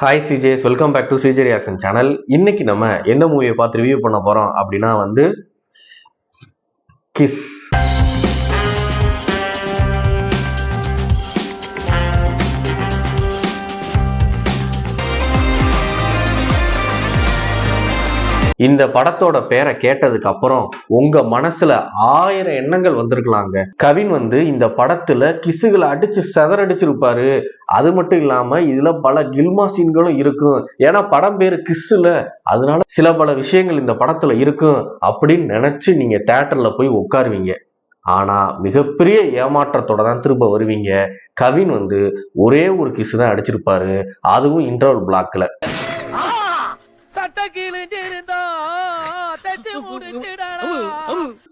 Hi CJ welcome back to CJ reaction channel இன்னைக்கு நம்ம எந்த மூவியை பார்த்து ரிவ்யூ பண்ண போறோம் அப்படின்னா வந்து கிஸ் இந்த படத்தோட பேரை கேட்டதுக்கு அப்புறம் உங்க மனசுல ஆயிரம் எண்ணங்கள் வந்திருக்கலாங்க. கவின் வந்து இந்த படத்துல கிசுகளை அடிச்சு செதறடிச்சிருப்பாரு. அது மட்டும் இல்லாம இதுல பல கில்மா சீன்களும் இருக்கும். ஏன்னா படம் பேரு கிஸ்ல அதனால சில பல விஷயங்கள் இந்த படத்துல இருக்கும் அப்படின்னு நினைச்சு நீங்க தேட்டர்ல போய் உட்காருவீங்க. ஆனா மிகப்பெரிய ஏமாற்றத்தோட தான் திரும்ப வருவீங்க. கவின் வந்து ஒரே ஒரு கிஸ் தான் அடிச்சிருப்பாரு. அதுவும் இன்டர்வல் பிளாக்ல. சட்ட கீழே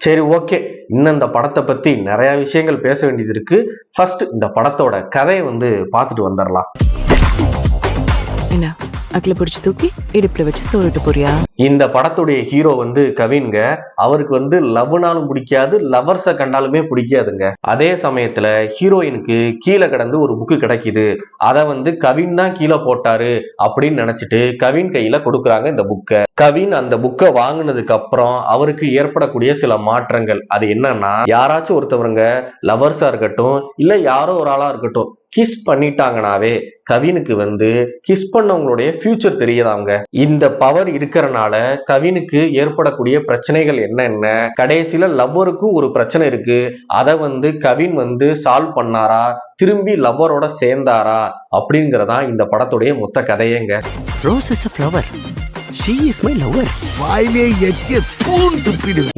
சரி ஓகே. இன்னும் இந்த படத்தை பத்தி நிறைய விஷயங்கள் பேச வேண்டியது இருக்கு. ஃபர்ஸ்ட் இந்த படத்தோட கதையை வந்து பார்த்துட்டு வந்துடலாம். என்ன? அக்கில பிடிச்சி தூக்கி இடுப்புல வச்சு சோறிட்டு போறியா? இந்த படத்துடைய ஹீரோ வந்து கவின்ங்க. அவருக்கு வந்து லவ்னாலும் பிடிக்காது லவர்ஸை கண்டாலுமே பிடிக்காதுங்க. அதே சமயத்துல ஹீரோயினுக்கு கீழே கிடந்து ஒரு புக்கு கிடைக்குது. அதை வந்து கவின் தான் கீழே போட்டாரு அப்படின்னு நினைச்சிட்டு கவின் கையில கொடுக்குறாங்க இந்த புக்கை. கவின் அந்த புக்கை வாங்கினதுக்கு அப்புறம் அவருக்கு ஏற்படக்கூடிய சில மாற்றங்கள். அது என்னன்னா யாராச்சும் ஒருத்தவங்க லவர்ஸா இருக்கட்டும் இல்ல யாரோ ஒரு ஆளா இருக்கட்டும் கிஸ் பண்ணிட்டாங்கனாவே கவினுக்கு வந்து கிஸ் பண்ணவங்களுடைய ஃபியூச்சர் தெரியுதாங்க? இந்த பவர் இருக்கிறனால கவினுக்கு ஏற்படக்கூடிய பிரச்சனைகள் என்னென்ன? கடைசியில லவ்வருக்கும் ஒரு பிரச்சனை இருக்கு. அதை வந்து கவின் வந்து சால்வ் பண்ணாரா? திரும்பி லவ்வரோட சேர்ந்தாரா? அப்படிங்கறதா இந்த படத்துடைய மொத்த கதையேங்க. Rose is a flower she is my lover வாயிலே எச்சிய தூண் துப்பிடு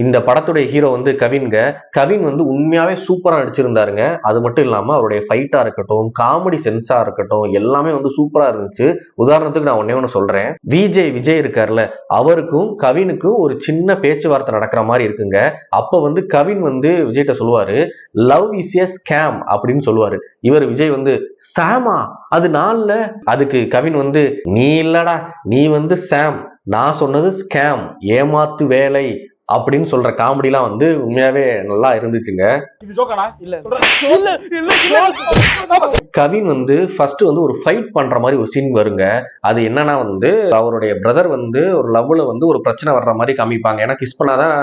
இந்த படத்துடைய ஹீரோ வந்து கவின்க கவின் வந்து உண்மையாவே சூப்பரா நடிச்சிருந்தாருங்க. அது மட்டும் இல்லாம அவருடைய ஃபைட்டா இருக்கட்டும் காமெடி சென்ஸா இருக்கட்டும் எல்லாமே வந்து சூப்பரா இருந்துச்சு. உதாரணத்துக்கு நான் ஒன்னே ஒன்று சொல்றேன். விஜய் விஜய் இருக்கார்ல அவருக்கும் கவினுக்கும் ஒரு சின்ன பேச்சுவார்த்தை நடக்கிற மாதிரி இருக்குங்க. அப்ப வந்து கவின் வந்து விஜய்கிட்ட சொல்லுவாரு லவ் இஸ் ஏ ஸ்கேம் அப்படின்னு சொல்லுவாரு. இவர் விஜய் வந்து சாமா அது நாள்ல அதுக்கு கவின் வந்து நீ இல்லடா நீ வந்து சாம் நான் சொன்னது ஸ்கேம் ஏமாத்து வேலை. அப்படின்னு சொல்ற காமெடிலாம் வந்து உண்மையாவே நல்லா இருந்துச்சுங்க. கவின் வந்து ஃபர்ஸ்ட் வந்து ஒரு ஃபைட் பண்ற மாதிரி ஒரு சீன் வருங்க. அது என்னன்னா வந்து அவருடைய பிரதர் வந்து ஒரு லவ்ல வந்து ஒரு பிரச்சனை வர்ற மாதிரி காமிப்பாங்க. ஏன்னா கிஸ் பண்ணாதான்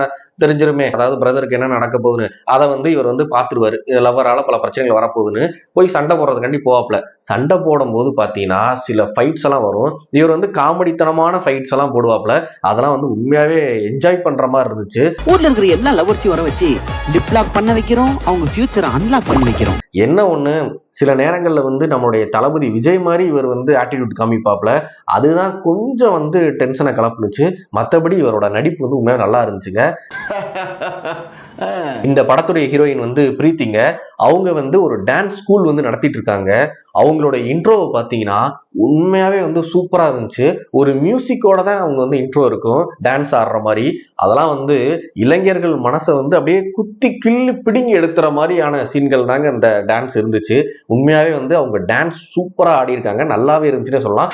தெரிஞ்சிருமே. அதாவது பிரதருக்கு என்ன நடக்க போகுதுன்னு. அதை வந்து இவர் வந்து பாத்துருவாரு லவ்வரால பல பிரச்சனைகள் வரப்போகுதுன்னு. போய் சண்டை போடுறதுக்காண்டி போவாப்ல சண்டை போடும்போது பாத்தீங்கன்னா சில ஃபைட்ஸ் எல்லாம் வரும். இவர் வந்து காமெடித்தனமான ஃபைட்ஸ் எல்லாம் போடுவாப்ல அதெல்லாம் வந்து உண்மையாவே என்ஜாய் பண்ற மாதிரி இருந்துச்சு ஊர்ல இருக்கிற எல்லா லவர்ஸையும் வர வச்சு லிப் லாக் பண்ண வைக்கிறோம் அவங்க ஃபியூச்சரை அன்லாக் பண்ண வைக்கிறோம். என்ன ஒண்ணு சில நேரங்கள்ல வந்து நம்மளுடைய தளபதி விஜய் மாதிரி இவர் வந்து ஆட்டிடியூட் காமிப்பாப்ல. அதுதான் கொஞ்சம் வந்து டென்ஷனை கலப்புனுச்சு. மத்தபடி இவரோட நடிப்பு வந்து உண்மையாக நல்லா இருந்துச்சுங்க. இந்த படத்துடைய ஹீரோயின் வந்து பிரீத்திங்க. அவங்க வந்து ஒரு டான்ஸ் ஸ்கூல் வந்து நடத்திட்டு இருக்காங்க அவங்களோட இன்ட்ரோவை பார்த்தீங்கன்னா உண்மையாவே வந்து சூப்பராக இருந்துச்சு. ஒரு மியூசிக்கோட தான் அவங்க வந்து இன்ட்ரோ இருக்கும். டான்ஸ் ஆடுற மாதிரி. அதெல்லாம் வந்து இளைஞர்கள் மனசை வந்து அப்படியே குத்தி கிள்ளி பிடிங்கி எடுத்துற மாதிரியான சீன்கள் தாங்க இந்த டான்ஸ் இருந்துச்சு. உண்மையாவே வந்து அவங்க டான்ஸ் சூப்பராக ஆடி இருக்காங்க நல்லாவே இருந்துச்சுன்னே சொல்லலாம்.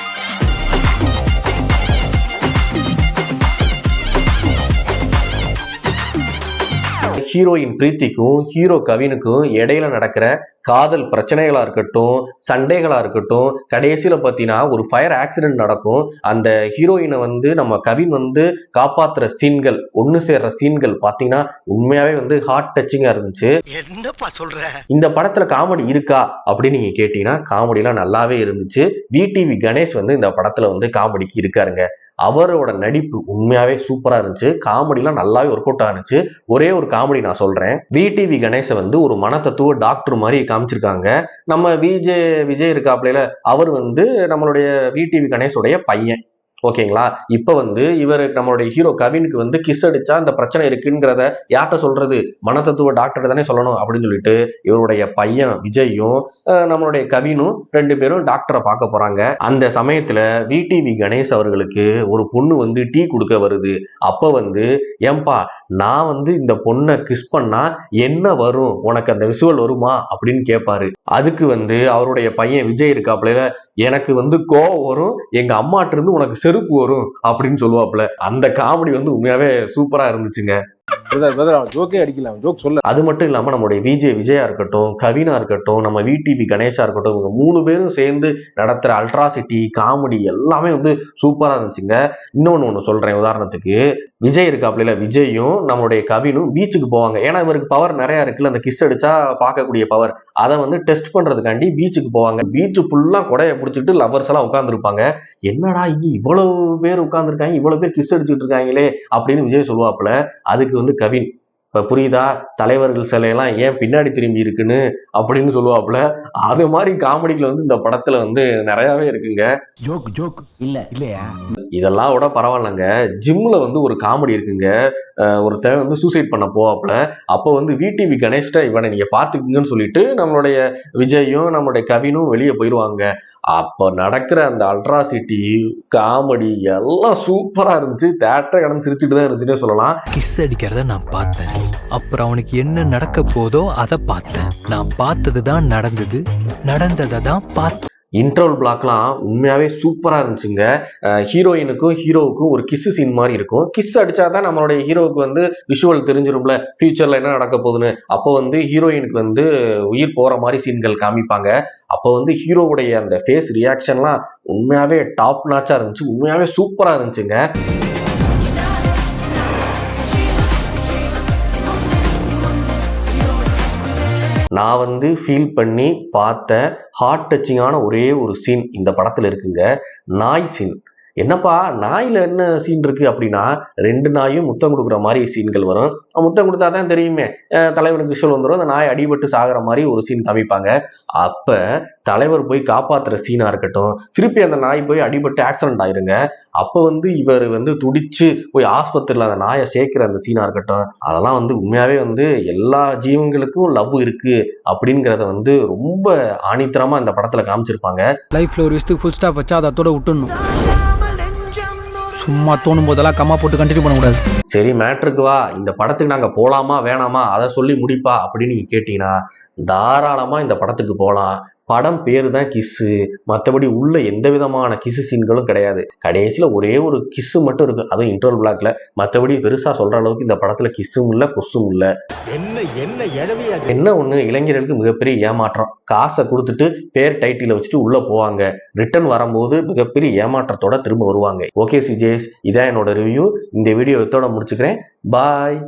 ஹீரோயின் பிரீத்திக்கும் ஹீரோ கவினுக்கும் இடையில நடக்கிற காதல் பிரச்சனைகளா இருக்கட்டும் சண்டைகளா இருக்கட்டும் கடைசியில பார்த்தீங்கன்னா ஒரு ஃபயர் ஆக்சிடென்ட் நடக்கும். அந்த ஹீரோயினை வந்து நம்ம கவின் வந்து காப்பாத்துற சீன்கள் ஒன்று சேர்ற சீன்கள் பார்த்தீங்கன்னா உண்மையாவே வந்து ஹார்ட் டச்சிங்கா இருந்துச்சு. என்னப்பா சொல்ற? இந்த படத்துல காமெடி இருக்கா? அப்படின்னு நீங்க கேட்டீங்கன்னா காமெடிலாம் நல்லாவே இருந்துச்சு. விடிவி கணேஷ் வந்து இந்த படத்துல வந்து காமெடிக்கு இருக்காருங்க. அவரோட நடிப்பு உண்மையாவே சூப்பரா இருந்துச்சு. காமெடிலாம் நல்லாவே ஒர்க் அவுட் ஆனிச்சு ஒரே ஒரு காமெடி நான் சொல்றேன். விடிவி கணேசை வந்து ஒரு மனத்தத்துவ டாக்டர் மாதிரி காமிச்சிருக்காங்க. நம்ம விஜய் விஜய் இருக்காப்ல அவர் வந்து நம்மளுடைய விடிவி கணேஷோடைய பையன். ஓகேங்களா? இப்போ வந்து இவர் நம்மளுடைய ஹீரோ கவினுக்கு வந்து கிஸ் அடிச்சா அந்த பிரச்சனை இருக்குங்கிறத யார்கிட்ட சொல்றது? மனதத்துவ டாக்டர் தானே சொல்லணும் அப்படின்னு சொல்லிட்டு இவருடைய பையன் விஜயும் நம்மளுடைய கவினும் ரெண்டு பேரும் டாக்டரை பார்க்க போறாங்க. அந்த சமயத்துல விடிவி கணேஷ் அவர்களுக்கு ஒரு பொண்ணு வந்து டீ கொடுக்க வருது. அப்ப வந்து ஏன்பா நான் வந்து இந்த பொண்ணை கிஸ் பண்ணா என்ன வரும்? உனக்கு அந்த விசுவல் வருமா? அப்படின்னு கேட்பாரு அதுக்கு வந்து அவருடைய பையன் விஜய் இருக்காப்ல எனக்கு வந்து கோவம் வரும் எங்க அம்மாட்ட இருந்து உனக்கு செருப்பு வரும் அப்படின்னு சொல்லுவாப்ல அந்த காமெடி வந்து உண்மையாவே சூப்பரா இருந்துச்சுங்க. ஜோக்கே அடிக்கல அவன் ஜோக் சொல்ல அது மட்டும் இல்லாம நம்மளுடைய விஜய் விஜயா இருக்கட்டும் கவினா இருக்கட்டும் நம்ம விடிவி கணேஷா இருக்கட்டும் இவங்க மூணு பேரும் சேர்ந்து நடத்துற அல்ட்ராசிட்டி காமெடி எல்லாமே வந்து சூப்பரா இருந்துச்சுங்க. இன்னொன்னு ஒண்ணு சொல்றேன் உதாரணத்துக்கு. விஜய் இருக்காப்ல விஜயும் நம்மளுடைய கவினும் பீச்சுக்கு போவாங்க. ஏன்னா இவருக்கு பவர் நிறையா இருக்குல்ல. அந்த கிஸ் அடிச்சா பார்க்கக்கூடிய பவர் அதை வந்து டெஸ்ட் பண்றதுக்காண்டி பீச்சுக்கு போவாங்க. பீச்சு ஃபுல்லா கொடையை பிடிச்சிட்டு லவர்ஸ் எல்லாம் உட்காந்துருப்பாங்க என்னடா இங்க இவ்வளவு பேர் உட்காந்துருக்காங்க இவ்வளவு பேர் கிஸ் அடிச்சுட்டு இருக்காங்களே அப்படின்னு விஜய் சொல்லுவாப்புல. அதுக்கு வந்து கவின். இப்ப புரியுதா? தலைவர்கள் சிலையெல்லாம் ஏன் பின்னாடி திரும்பி இருக்குன்னு அப்படின்னு சொல்லுவாப்புல. அது மாதிரி காமெடிகள் வந்து இந்த படத்துல வந்து நிறையவே இருக்குங்க. Joke joke. இல்ல. இல்லையா? இதெல்லாம் விட பரவாயில்லைங்க. ஜிம்ல வந்து ஒரு காமெடி இருக்குங்க. ஒருத்தன் வந்து சூசைட் பண்ண போவாப்புல. அப்போ வந்து விடிவி கணேஷ்ட இவனை நீங்க பாத்துக்குங்கன்னு சொல்லிட்டு நம்மளுடைய விஜயும் நம்மளுடைய கவினும் வெளியே போயிடுவாங்க அப்போ நடக்கிற அந்த அல்ட்ராசிட்டி காமெடி எல்லாம் சூப்பரா இருந்துச்சு. தேட்டரை கடந்து சிரிச்சுட்டு தான் இருந்துச்சுன்னே சொல்லலாம். கிஸ் அடிக்கிறத நான் பார்த்தேன். அப்புறம் அவனுக்கு என்ன நடக்க போதோ அதை பார்த்தேன். நான் பார்த்தது தான் நடந்தது. நடந்ததை தான் பார்த்தேன். இன்டர்வல் பிளாக்லாம் உண்மையாகவே சூப்பராக இருந்துச்சுங்க. ஹீரோயினுக்கும் ஹீரோவுக்கும் ஒரு கிஸ்ஸு சீன் மாதிரி இருக்கும். கிஸ் அடிச்சாதான் நம்மளுடைய ஹீரோவுக்கு வந்து விஷுவல் தெரிஞ்சிரும்ல. ஃபியூச்சரில் என்ன நடக்க போகுதுன்னு. அப்போ வந்து ஹீரோயினுக்கு வந்து உயிர் போகிற மாதிரி சீன்கள் காமிப்பாங்க. அப்போ வந்து ஹீரோவுடைய அந்த ஃபேஸ் ரியாக்ஷன்லாம் உண்மையாகவே டாப் நாச்சாக இருந்துச்சு. உண்மையாகவே சூப்பராக இருந்துச்சுங்க. நான் வந்து ஃபீல் பண்ணி பார்த்த ஹார்ட் டச்சிங்கான ஒரே ஒரு சீன் இந்த படத்தில் இருக்குங்க. நாய் சீன் என்னப்பா நாயில் என்ன சீன் இருக்குது அப்படின்னா ரெண்டு நாயும் முத்தம் கொடுக்குற மாதிரி சீன்கள் வரும். முத்தம் கொடுத்தா தான் தெரியுமே. தலைவருக்கு தலைவனுக்கு வந்துடும் அந்த நாய் அடிபட்டு சாகிற மாதிரி ஒரு சீன் காமிப்பாங்க. அப்போ தலைவர் போய் காப்பாற்றுற சீனாக இருக்கட்டும் திருப்பி அந்த நாய் போய் அடிபட்டு ஆக்சிடென்ட் ஆயிருங்க. அப்ப வந்து இவர் வந்து துடிச்சு போய் ஆஸ்பத்திரியில அந்த நாயை சேர்க்கிற அந்த சீனா இருக்கட்டும் அதெல்லாம் வந்து உண்மையாவே வந்து எல்லா ஜீவங்களுக்கும் லவ் இருக்கு அப்படிங்கிறத வந்து ரொம்ப ஆணித்தரமா இந்த படத்துல காமிச்சிருப்பாங்க. லைஃப்ல ஒரு விஷயத்துக்கு ஃபுல் ஸ்டாப் வச்சா அதை அதோட விட்டுடணும். சும்மா தோணும் போதெல்லாம் கம்மா போட்டு கண்டினியூ பண்ணக்கூடாது சரி மேட்ருக்கு வா. இந்த படத்துக்கு நாங்க போலாமா வேணாமா அதை சொல்லி முடிப்பா அப்படின்னு நீங்க கேட்டீங்கன்னா தாராளமா இந்த படத்துக்கு போலாம். படம் பேரு தான் கிஸ்ஸு. மற்றபடி உள்ள எந்த விதமான கிசு சீன்களும் கிடையாது. கடைசியில் ஒரே ஒரு கிஸ்ஸு மட்டும் இருக்கு. அதுவும் இன்டர்வல் பிளாக்ல மற்றபடி பெருசா சொல்ற அளவுக்கு இந்த படத்துல கிஸ்ஸும் இல்லை கொசும் இல்லை. என்ன என்ன என்ன ஒண்ணு? இளைஞர்களுக்கு மிகப்பெரிய ஏமாற்றம். காசை கொடுத்துட்டு பேர் டைட்டில வச்சுட்டு உள்ள போவாங்க. ரிட்டர்ன் வரும்போது மிகப்பெரிய ஏமாற்றத்தோட திரும்ப வருவாங்க. ஓகே சிஜேஸ் இதான் என்னோட ரிவ்யூ இந்த வீடியோ இதோட முடிச்சுக்கிறேன். பாய்